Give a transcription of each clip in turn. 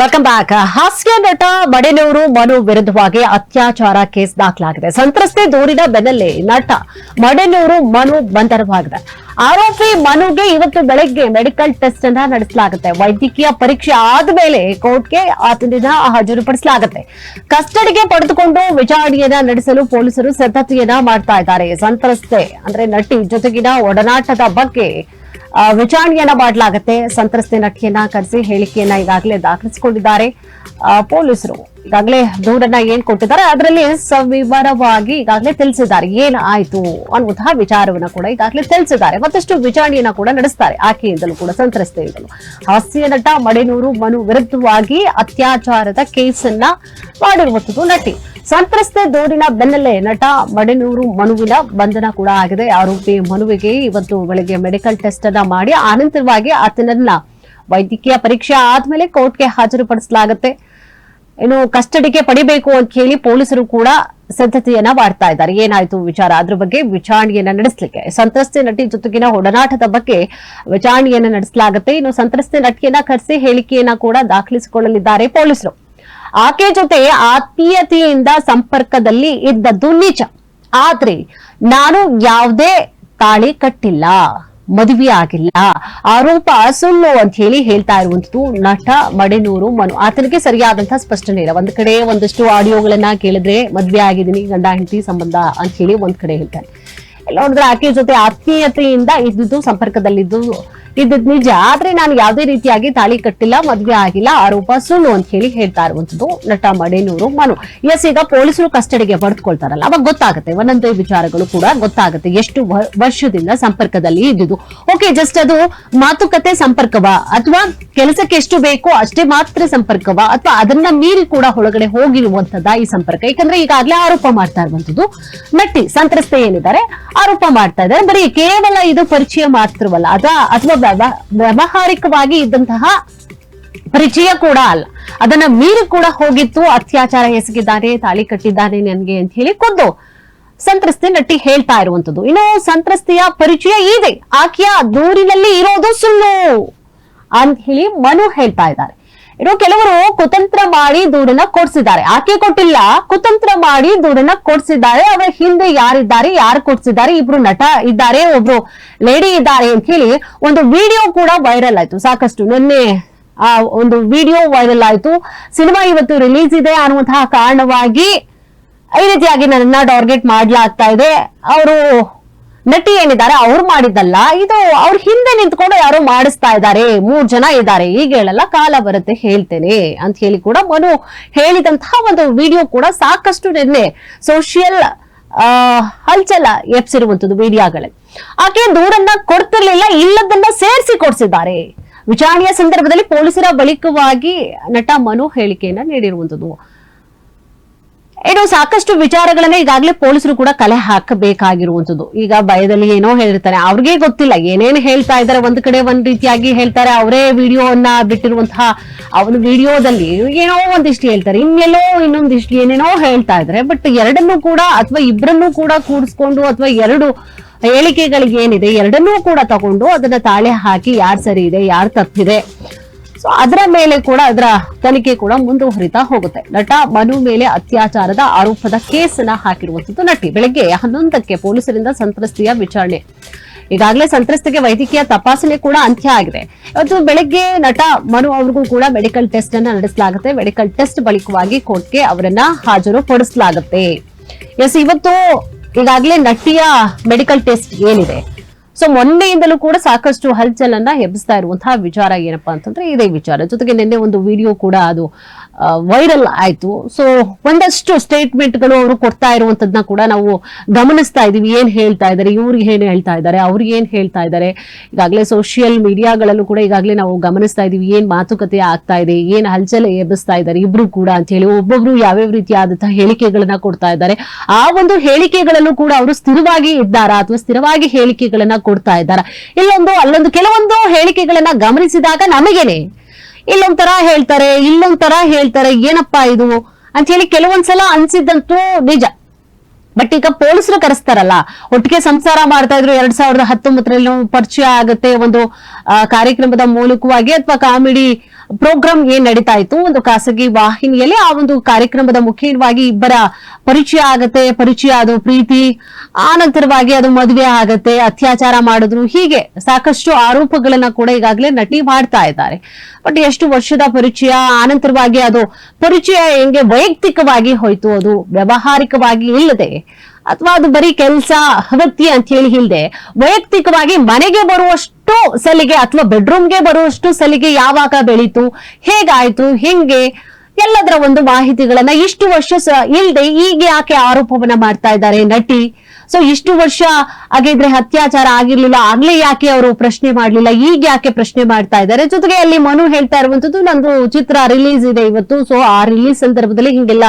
Welcome back ಹಾಸ್ಯ ನಟ ಮಡೆನೂರು ಮನು ವಿರುದ್ಧವಾಗಿ ಅತ್ಯಾಚಾರ ಕೇಸ್ ದಾಖಲಾಗಿದೆ. ಸಂತ್ರಸ್ತೆ ದೂರಿನ ಬೆನ್ನಲ್ಲೇ ನಟ ಮಡೆನೂರು ಮನು ಬಂಧನವಾಗಿದೆ. ಆರೋಪಿ ಮನುಗೆ ಇವತ್ತು ಬೆಳಗ್ಗೆ ಮೆಡಿಕಲ್ ಟೆಸ್ಟ್ ಅನ್ನ ನಡೆಸಲಾಗುತ್ತೆ. ವೈದ್ಯಕೀಯ ಪರೀಕ್ಷೆ ಆದ್ಮೇಲೆ ಕೋರ್ಟ್ಗೆ ಆತನಿಂದ ಹಾಜರುಪಡಿಸಲಾಗುತ್ತೆ. ಕಸ್ಟಡಿಗೆ ಪಡೆದುಕೊಂಡು ವಿಚಾರಣೆಯನ್ನ ನಡೆಸಲು ಪೊಲೀಸರು ಸಿದ್ಧತೆಯನ್ನ ಮಾಡ್ತಾ ಇದ್ದಾರೆ. ಸಂತ್ರಸ್ತೆ ಅಂದ್ರೆ ನಟಿ ಜೊತೆಗಿನ ಒಡನಾಟದ ಬಗ್ಗೆ ವಿಚಾರಣೆಯನ್ನ ಮಾಡಲಾಗುತ್ತೆ. ಸಂತ್ರಸ್ತೆ ನಟಿಯನ್ನ ಕರೆಸಿ ಹೇಳಿಕೆಯನ್ನ ಈಗಾಗಲೇ ದಾಖಲಿಸಿಕೊಂಡಿದ್ದಾರೆ. ಪೊಲೀಸರು ಈಗಾಗಲೇ ದೂರನ್ನ ಏನ್ ಕೊಟ್ಟಿದ್ದಾರೆ, ಅದರಲ್ಲಿ ಸವಿವರವಾಗಿ ಈಗಾಗಲೇ ತಿಳಿಸಿದ್ದಾರೆ. ಏನ್ ಆಯ್ತು ಅನ್ನುವಂತಹ ವಿಚಾರವನ್ನ ಕೂಡ ಈಗಾಗಲೇ ತಿಳಿಸಿದ್ದಾರೆ. ಮತ್ತಷ್ಟು ವಿಚಾರಣೆಯನ್ನ ಕೂಡ ನಡೆಸ್ತಾರೆ. ಆಕೆಯಿಂದಲೂ ಕೂಡ ಸಂತ್ರಸ್ತೆಯಿಂದಲೂ. ಹಾಸ್ಯ ನಟ ಮಡೆನೂರು ಮನು ವಿರುದ್ಧವಾಗಿ ಅತ್ಯಾಚಾರದ ಕೇಸನ್ನ ಮಾಡಿರುವಂಥದ್ದು ನಟಿ. ಸಂತ್ರಸ್ತೆ ದೂರಿನ ಬೆನ್ನಲ್ಲೇ ನಟ ಮಡೆನೂರು ಮನುವಿನ ಬಂಧನ ಕೂಡ ಆಗಿದೆ. ಆರೋಪಿ ಮನುವಿಗೆ ಇವತ್ತು ಬೆಳಗ್ಗೆ ಮೆಡಿಕಲ್ ಟೆಸ್ಟ್ ಅನ್ನ ಮಾಡಿ ಆನಂತರವಾಗಿ ಆತನನ್ನ ವೈದ್ಯಕೀಯ ಪರೀಕ್ಷೆ ಆದ್ಮೇಲೆ ಕೋರ್ಟ್ಗೆ ಹಾಜರುಪಡಿಸಲಾಗುತ್ತೆ. ಏನು ಕಸ್ಟಡಿಗೆ ಪಡಿಬೇಕು ಅಂತ ಹೇಳಿ ಪೊಲೀಸರು ಕೂಡ ಸಿದ್ಧತೆಯನ್ನ ಮಾಡ್ತಾ ಇದ್ದಾರೆ. ಏನಾಯ್ತು ವಿಚಾರ? ಅದ್ರ ಬಗ್ಗೆ ವಿಚಾರಣೆಯನ್ನ ನಡೆಸಲಿಕ್ಕೆ ಸಂತ್ರಸ್ತೆ ನಟಿ ಜೊತೆಗಿನ ಒಡನಾಟದ ಬಗ್ಗೆ ವಿಚಾರಣೆಯನ್ನ ನಡೆಸಲಾಗುತ್ತೆ. ಇನ್ನು ಸಂತ್ರಸ್ತೆ ನಟಿಯನ್ನ ಕರೆಸಿ ಹೇಳಿಕೆಯನ್ನ ಕೂಡ ದಾಖಲಿಸಿಕೊಳ್ಳಲಿದ್ದಾರೆ ಪೊಲೀಸರು. ಆಕೆ ಜೊತೆ ಆತ್ಮೀಯತೆಯಿಂದ ಸಂಪರ್ಕದಲ್ಲಿ ಇದ್ದದ್ದು ನಿಜ. ಆದ್ರೆ ನಾನು ಯಾವುದೇ ತಾಳಿ ಕಟ್ಟಿಲ್ಲ, ಮದುವೆ ಆಗಿಲ್ಲ. ಆರೋಪ ಸುಳ್ಳು ಅಂತ ಹೇಳಿ ಹೇಳ್ತಾ ಇರುವಂತದ್ದು ನಟ ಮಡೆನೂರು ಮನು. ಆತನಿಗೆ ಸರಿಯಾದಂತಹ ಸ್ಪಷ್ಟನೆ ಇಲ್ಲ. ಒಂದ್ ಕಡೆ ಒಂದಷ್ಟು ಆಡಿಯೋಗಳನ್ನ ಕೇಳಿದ್ರೆ ಮದ್ವೆ ಆಗಿದ್ದೀನಿ, ಗಂಡ, ಹೆಂಡತಿ ಸಂಬಂಧ ಅಂತ ಹೇಳಿ ಒಂದ್ ಕಡೆ ಹೇಳ್ತಾನೆ ಎಲ್ಲ ನೋಡಿದ್ರೆ ಆಕೆ ಜೊತೆ ಆತ್ಮೀಯತೆಯಿಂದ ಇದ್ದುದು ಸಂಪರ್ಕದಲ್ಲಿದ್ದು ಇದ್ದದ್ ನಿಜ, ಆದ್ರೆ ನಾನು ಯಾವುದೇ ರೀತಿಯಾಗಿ ತಾಳಿ ಕಟ್ಟಿಲ್ಲ, ಮದ್ವೆ ಆಗಿಲ್ಲ, ಆರೋಪ ಸುಳ್ಳು ಅಂತ ಹೇಳಿ ಹೇಳ್ತಾ ಇರುವಂತದ್ದು ನಟ ಮಡೇನೂರು ಮನು. ಎಸ್, ಈಗ ಪೊಲೀಸರು ಕಸ್ಟಡಿಗೆ ಪಡೆದುಕೊಳ್ತಾರಲ್ಲ ಅವಾಗ ಗೊತ್ತಾಗುತ್ತೆ, ಒಂದೊಂದೇ ವಿಚಾರಗಳು ಕೂಡ ಗೊತ್ತಾಗುತ್ತೆ, ಎಷ್ಟು ವರ್ಷದಿಂದ ಸಂಪರ್ಕದಲ್ಲಿ ಇದ್ದುದು ಓಕೆ ಜಸ್ಟ್ ಅದು ಮಾತುಕತೆ ಸಂಪರ್ಕವಾ, ಅಥವಾ ಕೆಲಸಕ್ಕೆ ಎಷ್ಟು ಬೇಕೋ ಅಷ್ಟೇ ಮಾತ್ರ ಸಂಪರ್ಕವ ಅಥವಾ ಅದನ್ನ ಮೀರಿ ಕೂಡ ಒಳಗಡೆ ಹೋಗಿರುವಂತದ ಈ ಸಂಪರ್ಕ. ಯಾಕಂದ್ರೆ ಈಗಾಗಲೇ ಆರೋಪ ಮಾಡ್ತಾ ಇರುವಂತದ್ದು. ನಟಿ ಸಂತ್ರಸ್ತೆ ಏನಿದ್ದಾರೆ, ಆರೋಪ ಮಾಡ್ತಾ ಇದ್ದಾರೆ. ಬರೀ ಕೇವಲ ಇದು ಪರಿಚಯ ಮಾತ್ರವಲ್ಲ ಅಥವಾ ಅಥವಾ ವ್ಯವಹಾರಿಕವಾಗಿ ಇದ್ದಂತಹ ಪರಿಚಯ ಕೂಡ ಅಲ್ಲ. ಅದನ್ನ ಮೀರಿ ಕೂಡ ಹೋಗಿತ್ತು, ಅತ್ಯಾಚಾರ ಎಸಗಿದ್ದಾನೆ ತಾಳಿ ಕಟ್ಟಿದ್ದಾನೆ ನನಗೆ ಅಂತ ಹೇಳಿ ಕೊದ್ದು ಸಂತ್ರಸ್ತೆ ನಟಿ ಹೇಳ್ತಾ ಇರುವಂತದ್ದು. ಇನ್ನು ಸಂತ್ರಸ್ತೆಯ ಪರಿಚಯ ಇದೆ. ಆಕೆಯ ದೂರಿನಲ್ಲಿ ಇರೋದು ಸುಳ್ಳು. ಅಂತ ಹೇಳಿ ಮನು ಹೇಳ್ತಾ ಇದ್ದಾರೆ. ಇನ್ನು ಕೆಲವರು ಕುತಂತ್ರ ಮಾಡಿ ದೂರನ್ನ ಕೊಡ್ಸಿದ್ದಾರೆ. ಆಕೆ ಕೊಟ್ಟಿಲ್ಲ, ಕುತಂತ್ರ ಮಾಡಿ ದೂರನ್ನ ಕೊಡ್ಸಿದ್ದಾರೆ. ಅವರ ಹಿಂದೆ ಯಾರಿದ್ದಾರೆ, ಯಾರು ಕೊಡ್ಸಿದ್ದಾರೆ, ಇಬ್ರು ನಟ ಇದ್ದಾರೆ, ಒಬ್ರು ಲೇಡಿ ಇದ್ದಾರೆ ಅಂತ ಹೇಳಿ ಒಂದು ವಿಡಿಯೋ ಕೂಡ ವೈರಲ್ ಆಯ್ತು. ಸಾಕಷ್ಟು ನಿನ್ನೆ, ಆ, ಒಂದು ವಿಡಿಯೋ ವೈರಲ್ ಆಯ್ತು. ಸಿನಿಮಾ ಇವತ್ತು ರಿಲೀಸ್ ಇದೆ ಅನ್ನುವಂತಹ ಕಾರಣವಾಗಿ ಈ ರೀತಿಯಾಗಿ ನನ್ನ ಟಾರ್ಗೆಟ್ ಮಾಡ್ಲಾಗ್ತಾ ಇದೆ. ಅವರು ನಟಿ ಏನಿದ್ದಾರೆ, ಅವ್ರು ಮಾಡಿದ್ದಲ್ಲ. ಇದು ಅವ್ರ ಹಿಂದೆ ನಿಂತ್ಕೊಂಡು ಯಾರು ಮಾಡಿಸ್ತಾ ಇದ್ದಾರೆ. ಮೂರ್ ಜನ ಇದ್ದಾರೆ. ಈಗ ಹೇಳಲ್ಲ, ಕಾಲ ಬರುತ್ತೆ, ಹೇಳ್ತೇನೆ ಅಂತ ಹೇಳಿ ಕೂಡ ಮನು ಹೇಳಿದಂತಹ ಒಂದು ವಿಡಿಯೋ ಕೂಡ ಸಾಕಷ್ಟು ನಿನ್ನೆ ಸೋಷಿಯಲ್ ಹಲ್ಚಲ ಎಪ್ಸಿರುವಂತದ್ದು ವಿಡಿಯೋಗಳಲ್ಲಿ ಆಕೆ ದೂರನ್ನ ಕೊಡ್ತಿರ್ಲಿಲ್ಲ ಇಲ್ಲದನ್ನ ಸೇರಿಸಿ ಕೊಡ್ಸಿದ್ದಾರೆ. ವಿಚಾರಣೆಯ ಸಂದರ್ಭದಲ್ಲಿ ಪೊಲೀಸರ ಬಳಿಕವಾಗಿ ನಟ ಮನು ಹೇಳಿಕೆಯನ್ನ ನೀಡಿರುವಂತದ್ದು ಏನು ಸಾಕಷ್ಟು ವಿಚಾರಗಳನ್ನ ಈಗಾಗಲೇ ಪೊಲೀಸರು ಕೂಡ ಕಲೆ ಹಾಕಬೇಕಾಗಿರುವಂತದ್ದು ಈಗ ಭಯದಲ್ಲಿ ಏನೋ ಹೇಳಿರ್ತಾರೆ. ಅವ್ರಿಗೆ ಗೊತ್ತಿಲ್ಲ. ಏನೇನು ಹೇಳ್ತಾ ಇದ್ದಾರೆ? ಒಂದ್ ಕಡೆ ಒಂದ್ ರೀತಿಯಾಗಿ ಹೇಳ್ತಾರೆ. ಅವರೇ ವಿಡಿಯೋವನ್ನ ಬಿಟ್ಟಿರುವಂತಹ ಅವನ ವಿಡಿಯೋದಲ್ಲಿ ಏನೋ ಒಂದಿಷ್ಟು ಹೇಳ್ತಾರೆ. ಇನ್ನೆಲ್ಲೋ ಇನ್ನೊಂದಿಷ್ಟು ಏನೇನೋ ಹೇಳ್ತಾ ಇದ್ದಾರೆ. ಬಟ್ ಎರಡನ್ನೂ ಕೂಡ ಅಥವಾ ಇಬ್ಬರನ್ನೂ ಕೂಡ ಕೂಡಿಸ್ಕೊಂಡು ಅಥವಾ ಎರಡು ಹೇಳಿಕೆಗಳಿಗೆ ಏನಿದೆ, ಎರಡನ್ನೂ ಕೂಡ ತಗೊಂಡು ಅದನ್ನ ತಾಳೆ ಹಾಕಿ ಯಾರು ಸರಿ ಇದೆ, ಯಾರು ತಪ್ಪಿದೆ ಸೊ ಅದರ ಮೇಲೆ ಕೂಡ, ಅದರ ತನಿಖೆ ಕೂಡ ಮುಂದುವರಿತಾ ಹೋಗುತ್ತೆ. ನಟ ಮನು ಮೇಲೆ ಅತ್ಯಾಚಾರದ ಆರೋಪದ ಕೇಸನ್ನ ಹಾಕಿರುವಂತದ್ದು ನಟಿ. ಬೆಳಗ್ಗೆ ಹನ್ನೊಂದಕ್ಕೆ ಪೊಲೀಸರಿಂದ ಸಂತ್ರಸ್ತೆಯ ವಿಚಾರಣೆ. ಈಗಾಗಲೇ ಸಂತ್ರಸ್ತಿಗೆ ವೈದ್ಯಕೀಯ ತಪಾಸಣೆ ಕೂಡ ಅಂತ್ಯ ಆಗಿದೆ. ಇವತ್ತು ಬೆಳಗ್ಗೆ ನಟ ಮನು ಅವ್ರಿಗೂ ಕೂಡ ಮೆಡಿಕಲ್ ಟೆಸ್ಟ್ ಅನ್ನ ನಡೆಸಲಾಗುತ್ತೆ. ಮೆಡಿಕಲ್ ಟೆಸ್ಟ್ ಬಳಿಕವಾಗಿ ಕೋರ್ಟ್ಗೆ ಅವರನ್ನ ಹಾಜರು ಪಡಿಸಲಾಗುತ್ತೆ ಎಸ್, ಇವತ್ತು ಈಗಾಗಲೇ ನಟಿಯ ಮೆಡಿಕಲ್ ಟೆಸ್ಟ್ ಏನಿದೆ? ಸೊ ಮೊನ್ನೆಯಿಂದಲೂ ಕೂಡ ಸಾಕಷ್ಟು ಹಲ್ಚಲನ್ನ ಎಬ್ಬಿಸ್ತಾ ಇರುವಂತಹ ವಿಚಾರ ಏನಪ್ಪಾ ಅಂತಂದ್ರೆ ಇದೇ ವಿಚಾರ. ಜೊತೆಗೆ ನಿನ್ನೆ ಒಂದು ವಿಡಿಯೋ ಕೂಡ ಅದು ವೈರಲ್ ಆಯ್ತು. ಸೊ ಒಂದಷ್ಟು ಸ್ಟೇಟ್ಮೆಂಟ್ಗಳು ಅವರು ಕೊಡ್ತಾ ಇರುವಂತದನ್ನ ಕೂಡ ನಾವು ಗಮನಿಸ್ತಾ ಇದೀವಿ ಏನ್ ಹೇಳ್ತಾ ಇದ್ದಾರೆ? ಇವ್ರಿಗೆ ಏನ್ ಹೇಳ್ತಾ ಇದ್ದಾರೆ? ಅವ್ರಿಗೆ ಏನ್ ಹೇಳ್ತಾ ಇದ್ದಾರೆ? ಈಗಾಗಲೇ ಸೋಷಿಯಲ್ ಮೀಡಿಯಾಗಳಲ್ಲೂ ಕೂಡ ಈಗಾಗಲೇ ನಾವು ಗಮನಿಸ್ತಾ ಇದೀವಿ ಏನ್ ಮಾತುಕತೆ ಆಗ್ತಾ ಇದೆ? ಏನ್ ಹಲ್ಚಲ್ ಎಬ್ಬಿಸ್ತಾ ಇದ್ದಾರೆ? ಇಬ್ರು ಕೂಡ ಅಂತ ಹೇಳಿ ಒಬ್ಬೊಬ್ರು ಯಾವ್ಯಾವ ರೀತಿಯಾದಂತಹ ಹೇಳಿಕೆಗಳನ್ನ ಕೊಡ್ತಾ ಇದ್ದಾರೆ. ಆ ಒಂದು ಹೇಳಿಕೆಗಳಲ್ಲೂ ಕೂಡ ಅವರು ಸ್ಥಿರವಾಗಿ ಇದ್ದಾರಾ ಅಥವಾ ಸ್ಥಿರವಾಗಿ ಹೇಳಿಕೆಗಳನ್ನ ಕೊಡ್ತಾ ಇದ್ದಾರಾ? ಇಲ್ಲೊಂದು, ಅಲ್ಲೊಂದು ಕೆಲವೊಂದು ಹೇಳಿಕೆಗಳನ್ನ ಗಮನಿಸಿದಾಗ ನಮಗೇನೆ ಇಲ್ಲೊಂಥರ ಹೇಳ್ತಾರೆ ಇಲ್ಲೊಂಥರ ಹೇಳ್ತಾರೆ, ಏನಪ್ಪಾ ಇದು? ಅಂತ ಹೇಳಿ ಕೆಲವೊಂದ್ಸಲ ಅನ್ಸಿದ್ದಂತೂ ನಿಜ. ಬಟ್ ಈಗ ಪೊಲೀಸರು ಕರೆಸ್ತಾರಲ್ಲ, ಒಟ್ಟಿಗೆ ಸಂಸಾರ ಮಾಡ್ತಾ ಇದ್ರು ಎರಡ್ ಸಾವಿರದ ಹತ್ತೊಂಬತ್ತರಲ್ಲಿ ಪರಿಚಯ ಆಗುತ್ತೆ ಒಂದು ಕಾರ್ಯಕ್ರಮದ ಮೂಲಕವಾಗಿ ಅಥವಾ ಕಾಮಿಡಿ ಪ್ರೋಗ್ರಾಮ್ ಏನ್ ನಡೀತಾ ಇತ್ತು, ಒಂದು ಖಾಸಗಿ ವಾಹಿನಿಯಲ್ಲಿ ಆ ಒಂದು ಕಾರ್ಯಕ್ರಮದ ಮುಖ್ಯವಾಗಿ ಇಬ್ಬರ ಪರಿಚಯ ಆಗತ್ತೆ, ಪರಿಚಯ ಅದು ಪ್ರೀತಿ ಆನಂತರವಾಗಿ ಅದು ಮದುವೆ ಆಗತ್ತೆ, ಅತ್ಯಾಚಾರ ಮಾಡಿದ್ರು, ಹೀಗೆ ಸಾಕಷ್ಟು ಆರೋಪಗಳನ್ನ ಕೂಡ ಈಗಾಗಲೇ ನಟಿ ಮಾಡ್ತಾ ಇದ್ದಾರೆ. ಬಟ್ ಎಷ್ಟು ವರ್ಷದ ಪರಿಚಯ ಆನಂತರವಾಗಿ ಅದು ಪರಿಚಯ ಹೆಂಗೆ ವೈಯಕ್ತಿಕವಾಗಿ ಹೋಯ್ತು, ಅದು ವ್ಯಾವಹಾರಿಕವಾಗಿ ಇಲ್ಲದೆ ಅಥವಾ ಅದು ಬರೀ ಕೆಲಸ ಅವತ್ತಿ ಅಂತ ಹೇಳಿ ಇಲ್ಲದೆ ವೈಯಕ್ತಿಕವಾಗಿ ಮನೆಗೆ ಬರುವಷ್ಟು ಸಲಿಗೆ ಅಥವಾ ಬೆಡ್ರೂಮ್ಗೆ ಬರುವಷ್ಟು ಸಲಿಗೆ ಯಾವಾಗ ಬೆಳೀತು, ಹೇಗಾಯ್ತು, ಹೆಂಗೆ, ಎಲ್ಲದರ ಒಂದು ಮಾಹಿತಿಗಳನ್ನ ಇಷ್ಟು ವರ್ಷ ಇಲ್ಲದೆ ಈಗ ಯಾಕೆ ಆರೋಪವನ್ನ ಮಾಡ್ತಾ ಇದ್ದಾರೆ ನಟಿ? ಸೊ ಇಷ್ಟು ವರ್ಷ ಆಗಿದ್ರೆ ಅತ್ಯಾಚಾರ ಆಗಿರ್ಲಿಲ್ಲ, ಆಗ್ಲೇ ಯಾಕೆ ಅವರು ಪ್ರಶ್ನೆ ಮಾಡ್ಲಿಲ್ಲ, ಈಗ ಯಾಕೆ ಪ್ರಶ್ನೆ ಮಾಡ್ತಾ ಇದ್ದಾರೆ? ಜೊತೆಗೆ ಅಲ್ಲಿ ಮನು ಹೇಳ್ತಾ ಇರುವಂತದ್ದು ನಂದು ಚಿತ್ರ ರಿಲೀಸ್ ಇದೆ ಇವತ್ತು ಸೊ ಆ ರಿಲೀಸ್ ಸಂದರ್ಭದಲ್ಲಿ ಹಿಂಗೆಲ್ಲ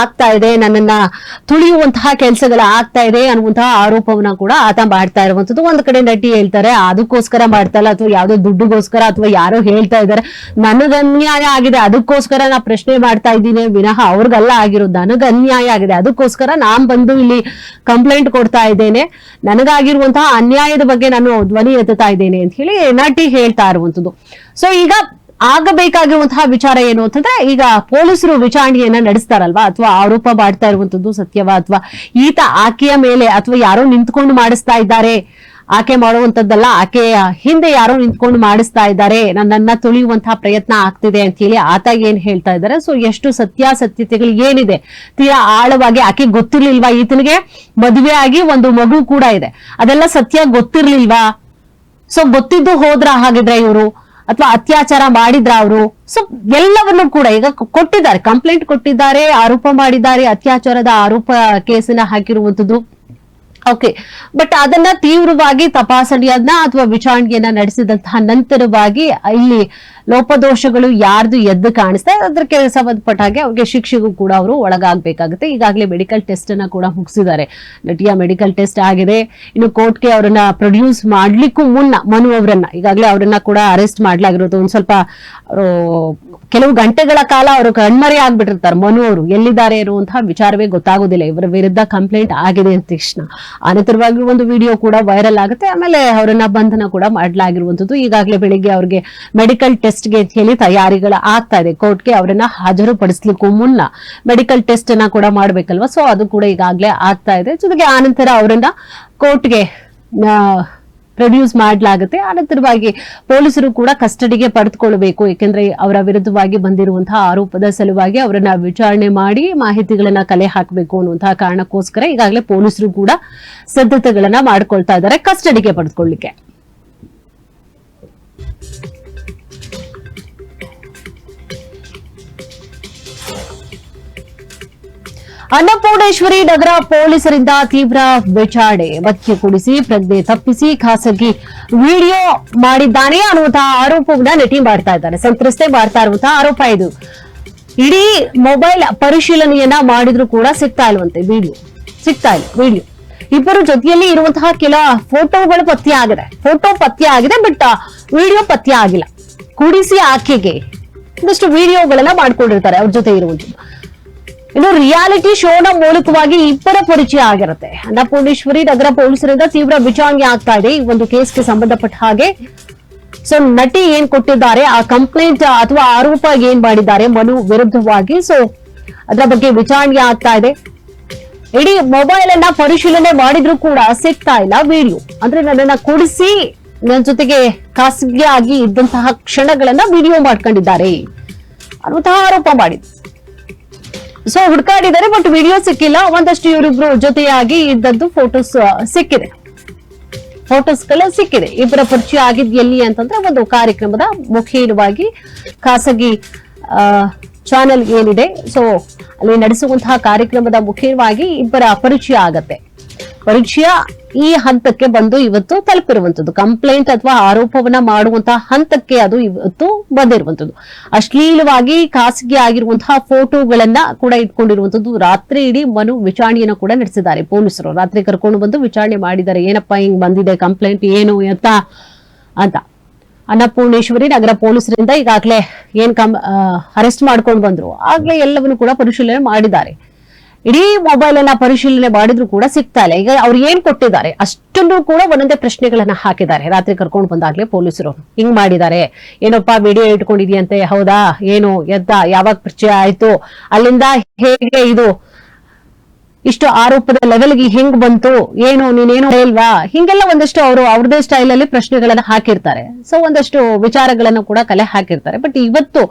ಆಗ್ತಾ ಇದೆ, ನನ್ನನ್ನ ತುಳಿಯುವಂತಹ ಕೆಲಸಗಳ ಆಗ್ತಾ ಇದೆ ಅನ್ನುವಂತಹ ಆರೋಪವನ್ನ ಕೂಡ ಆತ ಮಾಡ್ತಾ ಇರುವಂತದ್ದು ಒಂದ್ ಕಡೆ ನಟಿ ಹೇಳ್ತಾರೆ, ಅದಕ್ಕೋಸ್ಕರ ಮಾಡ್ತಾ ಇಲ್ಲ, ಅಥವಾ ಯಾವ್ದೋ ದುಡ್ಡುಗೋಸ್ಕರ ಅಥವಾ ಯಾರೋ ಹೇಳ್ತಾ ಇದ್ದಾರೆ. ನನಗ್ ಅನ್ಯಾಯ ಆಗಿದೆ, ಅದಕ್ಕೋಸ್ಕರ ನಾ ಪ್ರಶ್ನೆ ಮಾಡ್ತಾ ಇದ್ದೀನಿ, ವಿನಃ ಅವ್ರಿಗಲ್ಲ ಆಗಿರೋದು ನನಗ್ ಅನ್ಯಾಯ ಆಗಿದೆ, ಅದಕ್ಕೋಸ್ಕರ ನಾನ್ ಬಂದು ಇಲ್ಲಿ ಕಂಪ್ಲೇಂಟ್ ಕೊಡ್ತಾ ಇದ್ದೇನೆ. ನನಗಾಗಿರುವಂತಹ ಅನ್ಯಾಯದ ಬಗ್ಗೆ ನಾನು ಧ್ವನಿ ಎತ್ತುತ್ತಾ ಇದ್ದೇನೆ ಅಂತ ಹೇಳಿ ನಟಿ ಹೇಳ್ತಾ ಇರುವಂತದ್ದು ಸೊ ಈಗ ಆಗಬೇಕಾಗಿರುವಂತಹ ವಿಚಾರ ಏನು ಅಂತಂದ್ರೆ, ಈಗ ಪೊಲೀಸರು ವಿಚಾರಣೆಯನ್ನ ನಡೆಸ್ತಾರಲ್ವಾ? ಅಥವಾ ಆರೋಪ ಮಾಡ್ತಾ ಇರುವಂತದ್ದು ಸತ್ಯವಾ? ಅಥವಾ ಈತ ಆಕೆಯ ಮೇಲೆ ಅಥವಾ ಯಾರೋ ನಿಂತ್ಕೊಂಡು ಮಾಡಿಸ್ತಾ ಇದ್ದಾರೆ? ಆಕೆ ಮಾಡುವಂತದ್ದಲ್ಲ ಆಕೆ ಹಿಂದೆ ಯಾರೋ ನಿಂತ್ಕೊಂಡು ಮಾಡಿಸ್ತಾ ಇದ್ದಾರೆ, ನನ್ನನ್ನ ತುಳಿಯುವಂತಹ ಪ್ರಯತ್ನ ಆಗ್ತಿದೆ ಅಂತ ಹೇಳಿ ಆತ ಏನ್ ಹೇಳ್ತಾ ಇದ್ದಾರೆ. ಸೊ ಎಷ್ಟು ಸತ್ಯಾಸತ್ಯತೆಗಳು ಏನಿದೆ. ತೀರಾ ಆಳವಾಗಿ ಆಕೆ ಗೊತ್ತಿರ್ಲಿಲ್ವಾ ಈತನಿಗೆ? ಮದುವೆ ಆಗಿ ಒಂದು ಮಗು ಕೂಡ ಇದೆ. ಅದೆಲ್ಲ ಸತ್ಯ ಗೊತ್ತಿರ್ಲಿಲ್ವಾ? ಸೊ ಗೊತ್ತಿದ್ದು ಹೋದ್ರ ಹಾಗಿದ್ರೆ ಇವರು? ಅಥವಾ ಅತ್ಯಾಚಾರ ಮಾಡಿದ್ರ ಅವರು? ಸೊ ಎಲ್ಲವನ್ನು ಕೂಡ ಈಗ ಕೊಟ್ಟಿದ್ದಾರೆ. ಕಂಪ್ಲೇಂಟ್ ಕೊಟ್ಟಿದ್ದಾರೆ, ಆರೋಪ ಮಾಡಿದ್ದಾರೆ, ಅತ್ಯಾಚಾರದ ಆರೋಪ ಕೇಸನ್ನ ಹಾಕಿರುವಂತದ್ದು ಓಕೆ ಬಟ್ ಅದನ್ನ ತೀವ್ರವಾಗಿ ತಪಾಸಣೆಯನ್ನ ಅಥವಾ ವಿಚಾರಣೆಯನ್ನ ನಡೆಸಿದಂತಹ ನಂತರವಾಗಿ ಇಲ್ಲಿ ಲೋಪದೋಷಗಳು ಯಾರ್ದು ಎದ್ದು ಕಾಣಿಸ್ತಾ ಅದಕ್ಕೆ ಸಂಬಂಧಪಟ್ಟ ಹಾಗೆ ಅವ್ರಿಗೆ ಶಿಕ್ಷೆಗೂ ಕೂಡ ಅವರು ಒಳಗಾಗಬೇಕಾಗುತ್ತೆ. ಈಗಾಗಲೇ ಮೆಡಿಕಲ್ ಟೆಸ್ಟ್ ಅನ್ನ ಕೂಡ ಮುಗಿಸಿದ್ದಾರೆ. ನಟಿಯ ಮೆಡಿಕಲ್ ಟೆಸ್ಟ್ ಆಗಿದೆ. ಇನ್ನು ಕೋರ್ಟ್ಗೆ ಅವರನ್ನ ಪ್ರೊಡ್ಯೂಸ್ ಮಾಡ್ಲಿಕ್ಕೂ ಮುನ್ನ ಮನು ಅವರನ್ನ, ಈಗಾಗಲೇ ಅವರನ್ನ ಕೂಡ ಅರೆಸ್ಟ್ ಮಾಡ್ಲಾಗಿರೋದು ಒಂದ್ ಸ್ವಲ್ಪ ಕೆಲವು ಗಂಟೆಗಳ ಕಾಲ ಅವರು ಕಣ್ಮರೆ ಆಗ್ಬಿಟ್ಟಿರ್ತಾರೆ ಮನು ಅವರು. ಎಲ್ಲಿದ್ದಾರೆ ಇರುವಂತಹ ವಿಚಾರವೇ ಗೊತ್ತಾಗೋದಿಲ್ಲ. ಇವರ ವಿರುದ್ಧ ಕಂಪ್ಲೇಂಟ್ ಆಗಿದೆ ಅಂತ ತಕ್ಷಣ. ಅನಂತರವಾಗಿ ಒಂದು ವಿಡಿಯೋ ಕೂಡ ವೈರಲ್ ಆಗುತ್ತೆ. ಆಮೇಲೆ ಅವರನ್ನ ಬಂಧನ ಕೂಡ ಮಾಡಲಾಗಿರುವಂತದ್ದು ಈಗಾಗಲೇ ಬೆಳಿಗ್ಗೆ ಅವ್ರಿಗೆ ಮೆಡಿಕಲ್ ಟೆಸ್ಟ್ಗೆ ಹೇಳಿ ತಯಾರಿಗಳ ಆಗ್ತಾ ಇದೆ. ಕೋರ್ಟ್ಗೆ ಅವರನ್ನ ಹಾಜರುಪಡಿಸ್ಲಿಕ್ಕೂ ಮುನ್ನ ಮೆಡಿಕಲ್ ಟೆಸ್ಟ್ ಅನ್ನ ಕೂಡ ಮಾಡಬೇಕಲ್ವಾ? ಸೊ ಅದು ಕೂಡ ಈಗಾಗಲೇ ಆಗ್ತಾ ಇದೆ. ಜೊತೆಗೆ ಆನಂತರ ಅವರನ್ನ ಕೋರ್ಟ್ಗೆ ಪ್ರೊಡ್ಯೂಸ್ ಮಾಡಲಾಗುತ್ತೆ. ಅನಂತರವಾಗಿ ಪೊಲೀಸರು ಕೂಡ ಕಸ್ಟಡಿಗೆ ಪಡೆದುಕೊಳ್ಳಬೇಕು. ಏಕೆಂದ್ರೆ ಅವರ ವಿರುದ್ಧವಾಗಿ ಬಂದಿರುವಂತಹ ಆರೋಪದ ಸಲುವಾಗಿ ಅವರನ್ನ ವಿಚಾರಣೆ ಮಾಡಿ ಮಾಹಿತಿಗಳನ್ನ ಕಲೆ ಹಾಕಬೇಕು ಅನ್ನುವಂತಹ ಕಾರಣಕ್ಕೋಸ್ಕರ ಈಗಾಗಲೇ ಪೊಲೀಸರು ಕೂಡ ಸಿದ್ಧತೆಗಳನ್ನ ಮಾಡ್ಕೊಳ್ತಾ ಇದ್ದಾರೆ, ಕಸ್ಟಡಿಗೆ ಪಡೆದುಕೊಳ್ಳಿಕ್ಕೆ. ಅನ್ನಪೂರ್ಣೇಶ್ವರಿ ನಗರ ಪೊಲೀಸರಿಂದ ತೀವ್ರ ವಿಚಾರಣೆ. ಮದ್ಯ ಕೂಡಿಸಿ, ಪ್ರಜ್ಞೆ ತಪ್ಪಿಸಿ, ಖಾಸಗಿ ವಿಡಿಯೋ ಮಾಡಿದ್ದಾನೆ ಅನ್ನುವಂತಹ ಆರೋಪವನ್ನ ನಟಿ ಮಾಡ್ತಾ ಇದ್ದಾರೆ ಸಂತ್ರಸ್ತೆ ಮಾಡ್ತಾ ಇರುವಂತಹ ಆರೋಪ ಇದು. ಇಡೀ ಮೊಬೈಲ್ ಪರಿಶೀಲನೆಯನ್ನ ಮಾಡಿದ್ರು ಕೂಡ ಸಿಗ್ತಾ ಇಲ್ವಂತೆ. ವಿಡಿಯೋ. ಸಿಗ್ತಾ ಇಲ್ಲ. ವಿಡಿಯೋ. ಇಬ್ಬರು ಜೊತೆಯಲ್ಲಿ ಇರುವಂತಹ ಕೆಲ ಫೋಟೋಗಳು ಪತ್ತೆ ಆಗಿದೆ. ಫೋಟೋ ಪತ್ತೆ ಆಗಿದೆ, ಬಟ್ ವಿಡಿಯೋ ಪತ್ತೆ ಆಗಿಲ್ಲ. ಕುಡಿಸಿ ಆಕೆಗೆ ಒಂದಷ್ಟು ವಿಡಿಯೋಗಳನ್ನ ಮಾಡ್ಕೊಂಡಿರ್ತಾರೆ. ಅವ್ರ ಜೊತೆ ಇರುವಂತದ್ದು ಇನ್ನು ರಿಯಾಲಿಟಿ ಶೋನ ಮೂಲಕವಾಗಿ ಇಬ್ಬರ ಪರಿಚಯ ಆಗಿರುತ್ತೆ. ಅನ್ನಪೂರ್ಣೇಶ್ವರಿ ನಗರ ಪೊಲೀಸರಿಂದ ತೀವ್ರ ವಿಚಾರಣೆ ಆಗ್ತಾ ಇದೆ ಈ ಒಂದು ಕೇಸ್ಗೆ ಸಂಬಂಧಪಟ್ಟ ಹಾಗೆ. ಸೊ ನಟಿ ಏನ್ ಕೊಟ್ಟಿದ್ದಾರೆ? ಆ ಕಂಪ್ಲೇಂಟ್ ಅಥವಾ ಆರೋಪ ಏನ್ ಮಾಡಿದ್ದಾರೆ? ಮನು ವಿರುದ್ಧವಾಗಿ. ಸೊ ಅದರ ಬಗ್ಗೆ ವಿಚಾರಣೆ ಆಗ್ತಾ ಇದೆ. ಇಡೀ ಮೊಬೈಲ್ ಅನ್ನ ಪರಿಶೀಲನೆ ಮಾಡಿದ್ರು ಕೂಡ ಸಿಗ್ತಾ ಇಲ್ಲ ವಿಡಿಯೋ ಅಂದ್ರೆ ನನ್ನನ್ನ ಕುಡಿಸಿ ನನ್ನ ಜೊತೆಗೆ ಖಾಸಗಿಯಾಗಿ ಇದ್ದಂತಹ ಕ್ಷಣಗಳನ್ನ ವಿಡಿಯೋ ಮಾಡ್ಕೊಂಡಿದ್ದಾರೆ. ಅನ್ನುವಂತಹ ಆರೋಪ ಮಾಡಿದ್ರು. ಸೊ ಹುಡ್ಕಾಡಿದ್ದಾರೆ ಬಟ್ ವಿಡಿಯೋ ಸಿಕ್ಕಿಲ್ಲ. ಒಂದಷ್ಟು ಇವರಿಬ್ರು ಜೊತೆಯಾಗಿ ಇದ್ದದ್ದು ಫೋಟೋಸ್ ಸಿಕ್ಕಿದೆ. ಫೋಟೋಸ್ಗಳು ಸಿಕ್ಕಿದೆ. ಇಬ್ಬರ ಪರಿಚಯ ಆಗಿದ್ ಎಲ್ಲಿ ಅಂತಂದ್ರೆ ಒಂದು ಕಾರ್ಯಕ್ರಮದ ಮುಖೇನವಾಗಿ ಖಾಸಗಿ ಚಾನೆಲ್ ಏನಿದೆ. ಸೊ ಅಲ್ಲಿ ನಡೆಸುವಂತಹ ಕಾರ್ಯಕ್ರಮದ ಮುಖೇನವಾಗಿ ಇಬ್ಬರ ಪರಿಚಯ ಆಗತ್ತೆ. ಪರಿಚಯ ಈ ಹಂತಕ್ಕೆ ಬಂದು ಇವತ್ತು ತಲುಪಿರುವಂತದ್ದು. ಕಂಪ್ಲೇಂಟ್ ಅಥವಾ ಆರೋಪವನ್ನ ಮಾಡುವಂತಹ ಹಂತಕ್ಕೆ ಅದು ಇವತ್ತು ಬಂದಿರುವಂತದ್ದು. ಅಶ್ಲೀಲವಾಗಿ ಖಾಸಗಿ ಆಗಿರುವಂತಹ ಫೋಟೋಗಳನ್ನ ಕೂಡ ಇಟ್ಕೊಂಡಿರುವಂತದ್ದು. ರಾತ್ರಿ ಇಡೀ ಮನು ವಿಚಾರಣೆಯನ್ನು ಕೂಡ ನಡೆಸಿದ್ದಾರೆ ಪೊಲೀಸರು. ರಾತ್ರಿ ಕರ್ಕೊಂಡು ಬಂದು ವಿಚಾರಣೆ ಮಾಡಿದ್ದಾರೆ. ಏನಪ್ಪಾ ಹಿಂಗ್ ಬಂದಿದೆ? ಕಂಪ್ಲೇಂಟ್ ಏನು ಅಂತ ಅಂತ. ಅನ್ನಪೂರ್ಣೇಶ್ವರಿ ನಗರ ಪೊಲೀಸರಿಂದ ಈಗಾಗಲೇ ಏನ್ ಕಂ ಅರೆಸ್ಟ್ ಮಾಡ್ಕೊಂಡು ಬಂದ್ರು. ಆಗ್ಲೇ ಎಲ್ಲವನ್ನು ಕೂಡ ಪರಿಶೀಲನೆ ಮಾಡಿದ್ದಾರೆ. ಇಡೀ ಮೊಬೈಲ್ ಅನ್ನ ಪರಿಶೀಲನೆ ಮಾಡಿದ್ರು ಕೂಡ ಸಿಗ್ತಾ ಇಲ್ಲ. ಈಗ ಅವ್ರು ಏನ್ ಕೊಟ್ಟಿದ್ದಾರೆ? ಅಷ್ಟನ್ನು ಕೂಡ ಒಂದೊಂದೇ ಪ್ರಶ್ನೆಗಳನ್ನ ಹಾಕಿದ್ದಾರೆ. ರಾತ್ರಿ ಕರ್ಕೊಂಡು ಬಂದಾಗ್ಲೇ ಪೊಲೀಸರು. ಹಿಂಗ್ ಮಾಡಿದ್ದಾರೆ. ಏನಪ್ಪಾ ವಿಡಿಯೋ ಇಟ್ಕೊಂಡಿದ್ಯಂತೆ? ಹೌದಾ? ಏನು? ಎದ್ದ? ಯಾವಾಗ ಪರಿಚಯ ಆಯ್ತು? ಅಲ್ಲಿಂದ ಹೇಗೆ ಇದು? ಇಷ್ಟು ಆರೋಪದ ಲೆವೆಲ್ಗೆ ಹೆಂಗ್ ಬಂತು? ಏನು? ನೀನೇನು ಹೇಳಲ್ವಾ ಹಿಂಗೆಲ್ಲ ಒಂದಷ್ಟು ಅವರು ಅವ್ರದೇ ಸ್ಟೈಲ್ ಅಲ್ಲಿ ಪ್ರಶ್ನೆಗಳನ್ನ ಹಾಕಿರ್ತಾರೆ. ಸೊ ಒಂದಷ್ಟು ವಿಚಾರಗಳನ್ನ ಕೂಡ ಕಲೆ ಹಾಕಿರ್ತಾರೆ. ಬಟ್ ಇವತ್ತು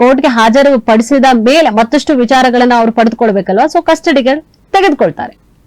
ಕೋರ್ಟ್ಗೆ ಹಾಜರು ಪಡಿಸಿದ ಮೇಲೆ ಮತ್ತಷ್ಟು ವಿಚಾರಗಳನ್ನ ಅವ್ರು ಪಡೆದುಕೊಳ್ಬೇಕಲ್ವಾ? ಸೊ ಕಸ್ಟಡಿಗೆ ತೆಗೆದುಕೊಳ್ತಾರೆ.